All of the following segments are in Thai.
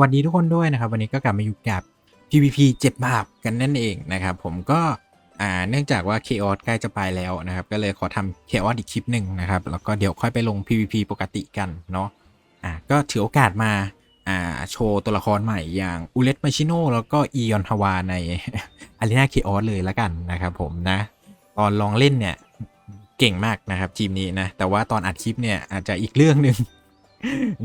วัสดีทุกคนด้วยนะครับ วันนี้ก็กลับมาอยู่กับ PVP เจ็บบาปกันนั่นเองนะครับ ผมก็อ่าเนื่องจากว่า Chaos ใกล้จะไปแล้วนะครับ ก็เลยขอทำ Chaos อีกคลิปหนึ่งนะครับ แล้วก็เดี๋ยวค่อยไปลง PVP ปกติกันเนาะอ่าก็ถือโอกาสมาอ่าโชว์ตัวละครใหม่อย่างอูเลตมาชิโนแล้วก็อียอนฮาวาในอารีนา Chaos เลยละกันนะครับผมนะ ตอนลองเล่นเนี่ยเก่งมากนะครับทีมนี้นะ แต่ว่าตอนอัดคลิปเนี่ยอาจจะอีกเรื่องหนึ่ง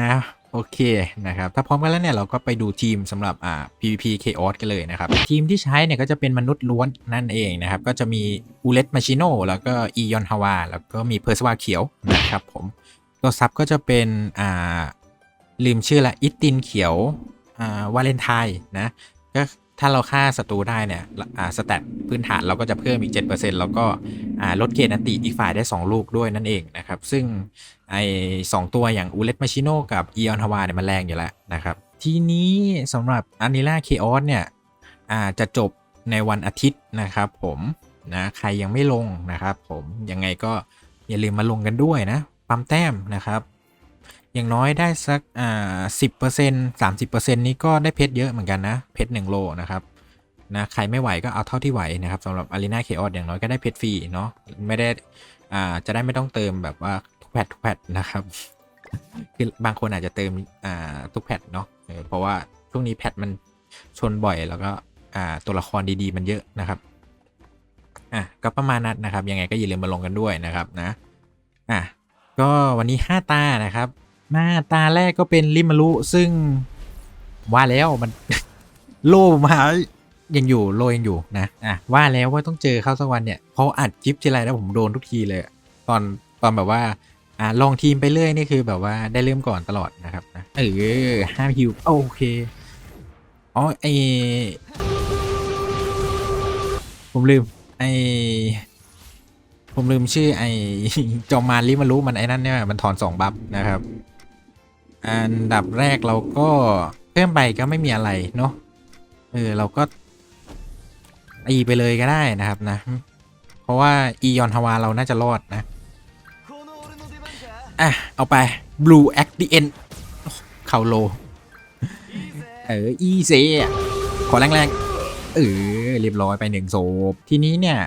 นะ โอเคนะครับ ถ้าพร้อมกันแล้วเนี่ยเราก็ไปดูทีมสำหรับอ่า PVP Chaos กันเลยนะครับ ทีมที่ใช้เนี่ยก็จะเป็นมนุษย์ล้วนนั่นเองนะครับ ก็จะมีอูเลตมาชิโนแล้วก็อียอนฮาวาแล้วก็มีเพอร์สวาเขียวนะครับผม ตัวซับก็จะเป็นอ่าลืมชื่อละอิตตินเขียวอ่าวาเลนไทน์นะก็ ถ้าเราฆ่าศัตรูได้เนี่ยอ่าสแตทพื้นฐานเราก็จะเพิ่มอีก 7%แล้วก็อ่าลดเกณฑ์อันติอีกฝ่ายได้ 2 ลูกด้วยนั่นเองนะครับ ซึ่งไอสองตัวอย่างอูเลตมาชิโนกับอีออนฮาวาเนี่ยมันแรงอยู่แล้วนะครับ ทีนี้สำหรับอานิล่าเคออสเนี่ยอ่าจะจบในวันอาทิตย์นะครับผมนะใครยังไม่ลงนะครับผมยังไงก็อย่าลืมมาลงกันด้วยนะปั๊มแต้มนะครับ อย่างน้อยได้สักอ่าสิบเปอร์เซ็นต์สามสิบเปอร์เซ็นต์นี้ก็ได้เพชรเยอะเหมือนกันนะ เพชรหนึ่งโลนะครับนะใครไม่ไหวก็เอาเท่าที่ไหวนะครับสำหรับอารีนาเคออสอย่างน้อยก็ได้เพชรฟรีเนาะไม่ได้อ่าจะได้ไม่ต้องเติมแบบว่าทุกแพททุกแพทนะครับคือบางคนอาจจะเติมอ่าทุกแพทเนาะเพราะว่าช่วงนี้แพทมันชนบ่อยแล้วก็อ่าตัวละครดีๆ มันเยอะนะครับอะก็ประมาณนั้นนะครับ ยังไงก็อย่าลืมมาลงกันด้วยนะครับนะอะก็วันนี้ 5 ตานะครับ มาตาแรกก็เป็นริมารุซึ่งว่าแล้วมัน โล่มายังอยู่โลยังอยู่นะอะว่าแล้วว่าต้องเจอเข้าสักวันเนี่ยพออัดคลิปทีไรแล้วผมโดนทุกทีเลยตอนตอนแบบว่าอ่าลองทีมไปเรื่อยนี่คือแบบว่าได้เริ่มก่อนตลอดนะครับนะเออห้ามฮิวโอเคอ๋อไอผมลืมไอผมลืมชื่อไอจอมมารลิมารู้มันไอ้นั่นเนี่ยมันถอนสองบัฟนะครับ อันดับแรกเราก็เพิ่มไปก็ไม่มีอะไรเนาะเออเราก็อีไปเลยก็ได้นะครับนะ เพราะว่าอียอนฮาวาเราน่าจะรอดนะ อะ เอาไป blue at the end เข่าโล เออ อีเซ่ขอแรงๆ เออเรียบร้อยไปหนึ่งโซบทีนี้เนี่ย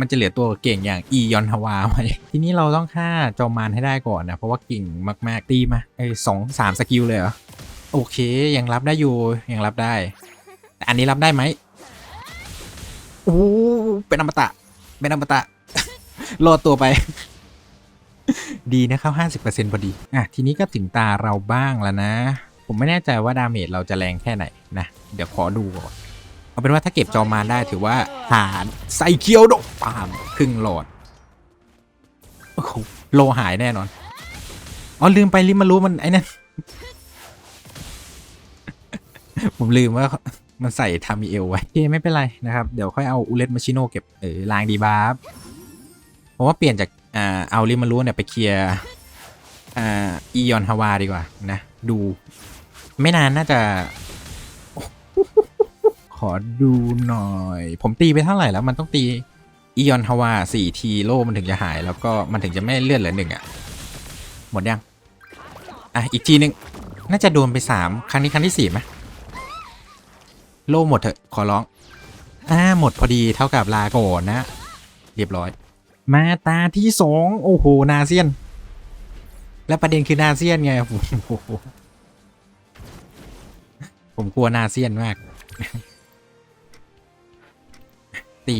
มันจะเหลือตัวเก่งอย่างอียอนฮาวาไว้ทีนี้เราต้องฆ่าจอมมารให้ได้ก่อนนะเพราะว่าเก่งมากๆตีมาเออสองสามสกิลเลยเหรอโอเคยังรับได้อยู่ยังรับได้แต่อันนี้รับได้ไหมโอ้เป็นอมตะเป็นอมตะรอดตัวไป ดีนะครับห้าสิบเปอร์เซ็นต์พอดีอะทีนี้ก็ถึงตาเราบ้างแล้วนะ ผมไม่แน่ใจว่าดาเมจเราจะแรงแค่ไหนนะ เดี๋ยวขอดูก่อน เอาเป็นว่าถ้าเก็บจอมารได้ถือว่าผ่านใส่เคียวดกปามครึ่งหลอดโอ้โหโลหายแน่นอนอ๋อลืมไปลิมารู้มันไอ้นั่นผมลืมว่ามันใส่ทามิเอลไว้โอเคไม่เป็นไรนะครับ เดี๋ยวค่อยเอาอูเลตมาชิโนเก็บเออลางดีบาฟผมว่าเปลี่ยนจากอ่าเอาลิมารู้เนี่ยไปเคลียร์อ่าอียอนฮาวาดีกว่านะ ดู ไม่นานน่าจะ ขอดูหน่อย ผมตีไปเท่าไหร่แล้ว มันต้องตีอียอนฮาวาสี่ทีโลมันถึงจะหาย แล้วก็มันถึงจะไม่เลื่อนเหลือหนึ่งอะ หมดยัง อะ อีกทีหนึ่งน่าจะโดนไปสามครั้งนี้ครั้งที่สี่ไหมโล่หมดเถอะ ขอร้อง อ่า หมดพอดีเท่ากับลาก่อนนะ เรียบร้อย มาตาที่สองโอ้โห นาเซียน แล้วประเด็นคือนาเซียนไงโอ้โหผมกลัวนาเซียนมาก ตี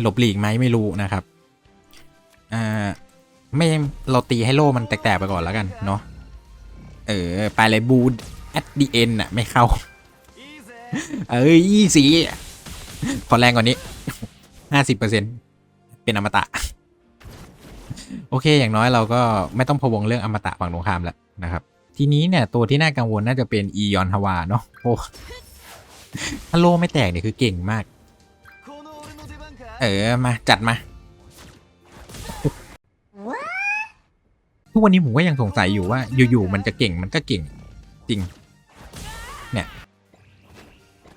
หลบหลีกไหมไม่รู้นะครับอ่าไม่เราตีให้โล่มันแตกๆไปก่อนแล้วกันเนาะเออไปเลยบูด at the end อะไม่เข้า เอ้ยยี่สีขอแรงกว่านี้ห้าสิบเปอร์เซ็นเป็นอมตะ โอเค อย่างน้อยเราก็ไม่ต้องพะวงเรื่องอมตะฝั่งตรงข้ามแล้วนะครับ ทีนี้เนี่ย ตัวที่น่ากังวลน่าจะเป็นอียอนฮาวาเนาะโอ้ถ้าโลไม่แตกเนี่ยคือเก่งมาก เออมาจัดมา ทุกวันนี้ผมก็ยังสงสัยอยู่ว่า อยู่ๆมันจะเก่งมันก็เก่ง จริง เนี่ย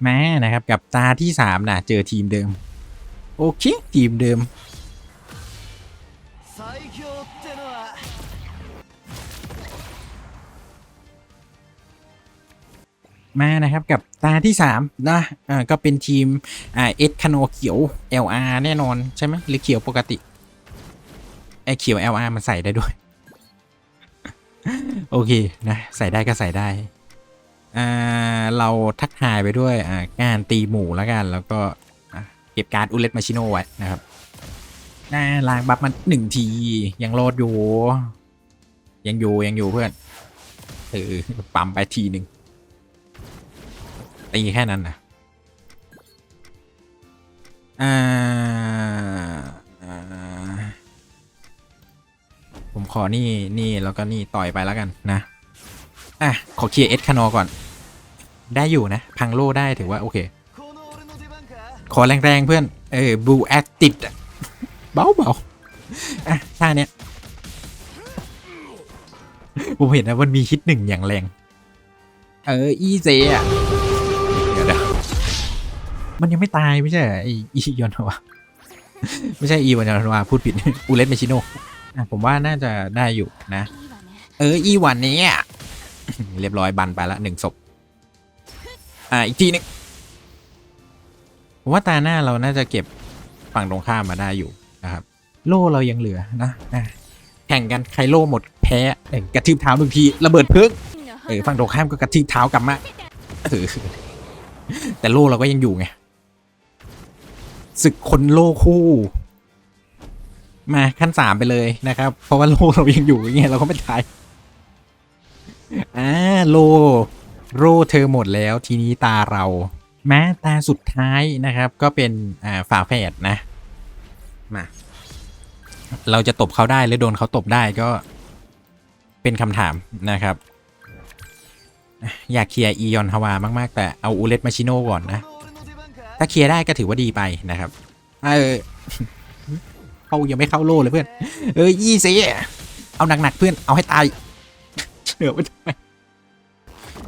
แม่นะครับ กับตาที่สามนะเจอทีมเดิม โอเค ทีมเดิม มานะครับกับตาที่สามนะอ่าก็เป็นทีมอ่าเอสคาโนเขียว LR แน่นอนใช่ไหมหรือเขียวปกติไอเขียว LR มันใส่ได้ด้วย โอเคนะใส่ได้ก็ใส่ได้อ่าเราทักทายไปด้วยอ่าการตีหมูแล้วกัน แล้วก็เก็บการ์ดอุเลตมาชิโนไว้นะครับน่าล้างบัฟมันหนึ่งที ยังโลดอยู่ ยังอยู่ยังอยู่เพื่อนเออปั๊มไปทีหนึ่ง ตีแค่นั้นนะอ่าผมขอนี่นี่แล้วก็นี่ต่อยไปแล้วกันนะ อะ ขอเคลียร์เอสคานอก่อน ได้อยู่นะ พังโลได้ถือว่า โอเค ขอแรงๆเพื่อน เออบูแอตติดเบาเบาอะท่าเนี้ยผมเห็นนะมันมีคิดหนึ่งอย่างแรง เออ อีเจอะ มันยังไม่ตายไม่ใช่ไออียอนวะไม่ใช่อีวันยอนวาพูดผิดอูเลสเมชิโน่ผมว่าน่าจะได้อยู่นะ เอออีวันนี้เรียบร้อยบันไปละหนึ่งศพอ่าอีกทีหนึงผมว่าตาหน้าเราน่าจะเก็บฝั่งตรงข้ามมาได้อยู่นะครับ โล่เรายังเหลือนะอะแข่งกันใครโล่หมดแพ้กระทืบเท้าหนึ่งทีระเบิดพึกเออฝั่งตรงข้ามก็กระทืบเท้ากลับมาเออแต่โล่เราก็ยังอยู่ไง ศึกคนโลกคู่ มาขั้นสามไปเลยนะครับ เพราะว่าโลเรายังอยู่อย่างเงี้ยเราก็ไม่ตายอ่าโลโลเธอหมดแล้วทีนี้ตาเราแม้ตาสุดท้ายนะครับ ก็เป็นอ่าฝาแฝดนะมาเราจะตบเขาได้หรือโดนเขาตบได้ก็เป็นคำถามนะครับ อยากเคลียร์อียอนฮาวามาก ๆ แต่เอาอูเลตมาชิโน่ก่อนนะ ถ้าเคลียร์ได้ก็ถือว่าดีไปนะครับ เออเขายังไม่เข้าโล่เลยเพื่อน เออยี่สิเอาหนักๆเพื่อนเอาให้ตายเชื่อไม่ได้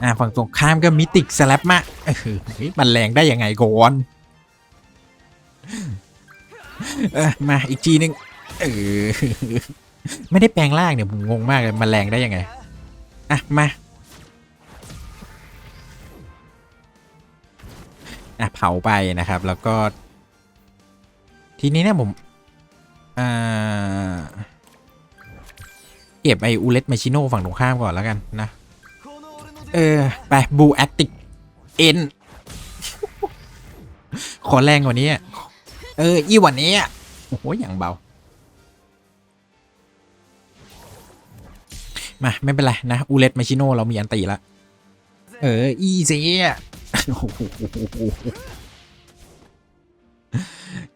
อ่าฝั่งตรงข้ามก็มิติกสแลปมาเออเฮ้ยมันแรงได้ยังไงก่อนเออมาอีกทีนึงเออไม่ได้แปลงร่างเนี่ยผมงงมากเลยมันแรงได้ยังไงอะมา อะเผาไปนะครับ แล้วก็ ทีนี้เนี่ยผมอ่เก็บไออูเลตมาชิโน่ฝั่งตรงข้ามก่อนแล้วกันนะ เออ ไปบูแอตติกเอ็นขอแรงกว่านี้ เออ อีวันนี้ โอ้โห อย่างเบา มา ไม่เป็นไรนะ อูเลตมาชิโน่เรามีอันตีละ เออ อีเซี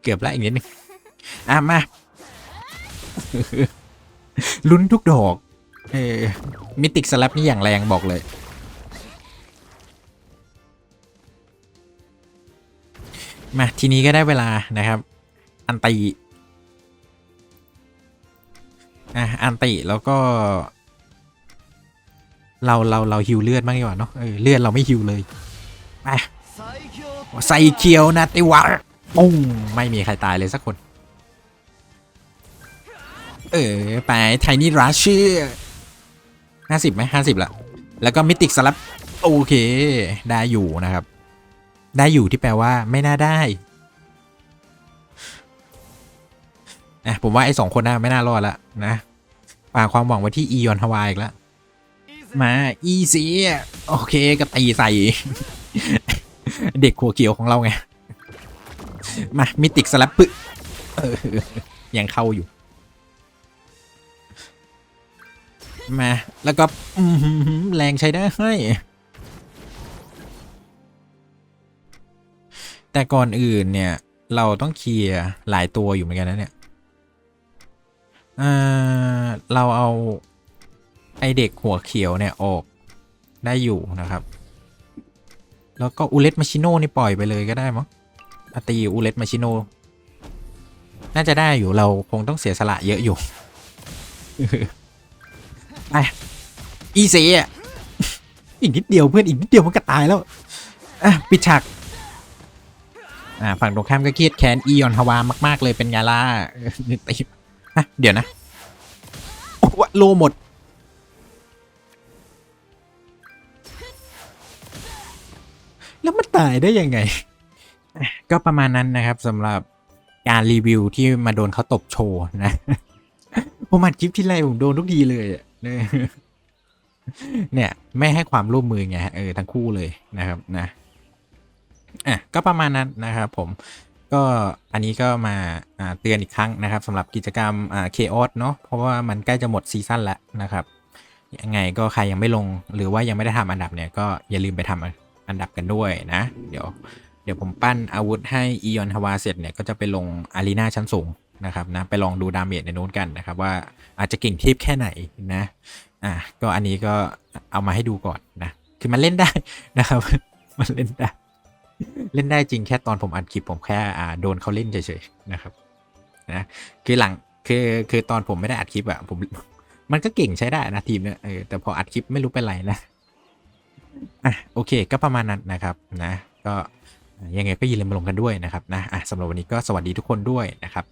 เกือบและอีกนิดนึงอะมาลุ้นทุกดอก เออมิติกสลับนี่อย่างแรงบอกเลย มาทีนี้ก็ได้เวลานะครับ อันติอะอันติแล้วก็ เราเราเราฮิวเลือดบ้างดีกว่าเนาะเออเลือดเราไม่ฮิวเลย มาใส่เขียวนะติวะปุ้งไม่มีใครตายเลยสักคน เออ ไปไทนี่รัชชื่อห้าสิบไหมห้าสิบละแล้วก็มิติกสลับ โอเค ได้อยู่นะครับ ได้อยู่ที่แปลว่าไม่น่าได้นะผมว่าไอ้สองคนน่าไม่น่ารอดละนะฝากความหวังไว้ที่อีออนฮาวายอีกละมาอีซีโอเคก็ตีใส่ เด็กขัวเขียวของเราไง มามิติกสลับปึยังเข้าอยู่ มา แล้วก็แรงใช้ได้ให้ แต่ก่อนอื่นเนี่ย เราต้องเคลียร์หลายตัวอยู่เหมือนกันนะเนี่ยเราเอาไอเด็กหัวเขียวเนี่ยออกได้อยู่นะครับ แล้วก็อูเลตมาชิโน่นี่ปล่อยไปเลยก็ได้มั้งอาตีอูเลตมาชิโน่น่าจะได้อยู่เราคงต้องเสียสละเยอะอยู่ไปอีเซอะอีกนิดเดียวเพื่อนอีกนิดเดียวมันก็ตายแล้วอะปิดฉากอ่าฝั่งตรงข้ามก็เครียดแค้นอียอนฮาวามาก ๆ เลยเป็นไงล่ะเดี๋ยวนะโอ้วะโลหมด แล้วมันตายได้ยังไงอะก็ประมาณนั้นนะครับสำหรับการรีวิวที่มาโดนเขาตบโชว์นะผมอัดคลิปที่ไรผมโดนทุกทีเลยอะเนี่ยเนี่ย ไม่ให้ความร่วมมือไงเออทั้งคู่เลยนะครับนะอะก็ประมาณนั้นนะครับผมก็อันนี้ก็มาอ่าเตือนอีกครั้งนะครับสำหรับกิจกรรมอ่าเคออสเนาะเพราะว่ามันใกล้จะหมดซีซั่นแล้วนะครับยังไงก็ใครยังไม่ลงหรือว่ายังไม่ได้ทำอันดับเนี่ยก็อย่าลืมไปทำ อันดับกันด้วยนะ เดี๋ยว เดี๋ยวผมปั้นอาวุธให้อียอนฮาวาเสร็จเนี่ย ก็จะไปลงอารีนาชั้นสูงนะครับนะ ไปลองดูดาเมจในนู้นกันนะครับ ว่าอาจจะเก่งเทพแค่ไหนนะ อะก็อันนี้ก็เอามาให้ดูก่อนนะ คือมันเล่นได้นะครับ มันเล่นได้ เล่นได้จริงแค่ตอนผมอัดคลิปผมแค่อ่าโดนเขาเล่นเฉยๆนะครับ นะ คือหลัง คือ คือตอนผมไม่ได้อัดคลิปอะผม มันก็เก่งใช้ได้นะทีมเนี่ยเออแต่พออัดคลิปไม่รู้เป็นไรนะ อะโอเคก็ประมาณนั้นนะครับนะก็ยังไงก็อย่าลืมมาลงกันด้วยนะครับนะอะสำหรับวันนี้ก็สวัสดีทุกคนด้วยนะครับ